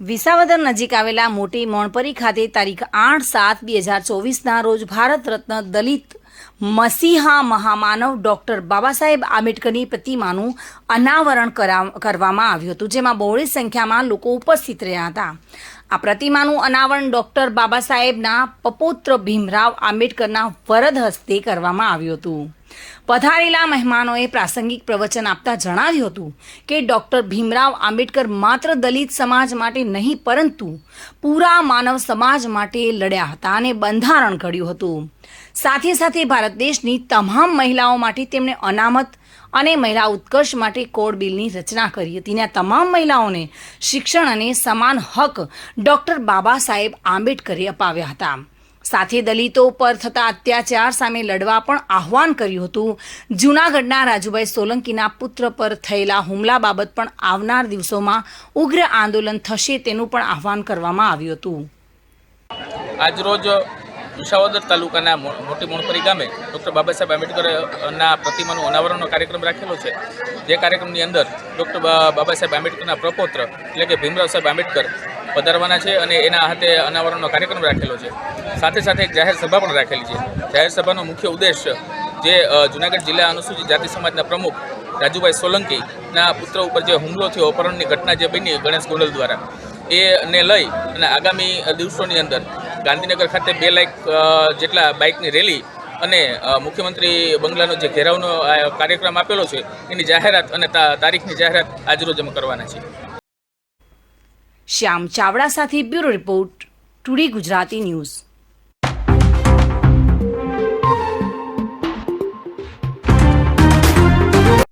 વિસાવદર નજીક આવેલા મોટી મોણપરી ખાતે તારીખ આઠ સાત બે હજાર ચોવીસના રોજ ભારત રત્ન દલિત મસીહા મહામાનવ ડોક્ટર બાબા સાહેબ આંબેડકરની પ્રતિમાનું અનાવરણ કરા- કરવામાં આવ્યું હતું, જેમાં બહોળી સંખ્યામાં લોકો ઉપસ્થિત રહ્યા હતા. આ પ્રતિમાનું અનાવરણ ડોક્ટર બાબા સાહેબના પપોત્ર ભીમરાવ આંબેડકરના વરદ હસ્તે કરવામાં આવ્યું હતું. પધારેલા મહેમાનોએ પ્રાસંગિક પ્રવચન આપતા જણાવ્યું હતું કે ડોક્ટર ભીમરાવ આંબેડકર માત્ર દલિત સમાજ માટે નહીં, પરંતુ પૂરા માનવ સમાજ માટે લડ્યા હતા અને બંધારણ ઘડ્યું હતું. સાથે સાથે ભારત દેશની તમામ મહિલાઓ માટે તેમણે અનામત અને મહિલા ઉત્કર્ષ માટે કોડ બિલની રચના કરી હતી અને તમામ મહિલાઓને શિક્ષણ અને સમાન હક ડોક્ટર બાબા સાહેબ આંબેડકરે અપાવ્યા હતા. સાથે દલિતો પર થતા અત્યાચાર સામે લડવા પણ આહવાન કર્યું હતું. જૂનાગઢના રાજુભાઈ સોલંકીના પુત્ર પર થયેલા હુમલા બાબત પણ આવનાર દિવસોમાં ઉગ્ર આંદોલન થશે તેનું પણ આહવાન કરવામાં આવ્યું હતું. આજરોજ વિસાવદર તાલુકાના મોટી મોણપરી ગામે ડૉક્ટર બાબા સાહેબ આંબેડકરના પ્રતિમાનું અનાવરણનો કાર્યક્રમ રાખેલો છે. જે કાર્યક્રમની અંદર ડૉક્ટર બાબા સાહેબ આંબેડકરના પ્રપોત્ર એટલે કે ભીમરાવ સાહેબ આંબેડકર પધારવાના છે અને એના હાથે અનાવરણનો કાર્યક્રમ રાખેલો છે. સાથે સાથે એક જાહેર સભા પણ રાખેલી છે. જાહેર સભાનો મુખ્ય ઉદ્દેશ જે જૂનાગઢ જિલ્લા અનુસૂચિત જાતિ સમાજના પ્રમુખ રાજુભાઈ સોલંકીના પુત્ર ઉપર જે હુમલો થયો, અપહરણની ઘટના જે બની ગણેશ ગોંડલ દ્વારા એને લઈ અને આગામી દિવસોની અંદર ગાંધીનગર ખાતે બે લાખ જેટલા બાઇકની રેલી અને મુખ્યમંત્રી બંગલાનો જે ઘેરાવનો કાર્યક્રમ આપેલો છે, એની જાહેરાત અને તારીખની જાહેરાત આજરોજ અમે કરવાના છીએ. શ્યામ ચાવડા સાથે bureau report today Gujarati news.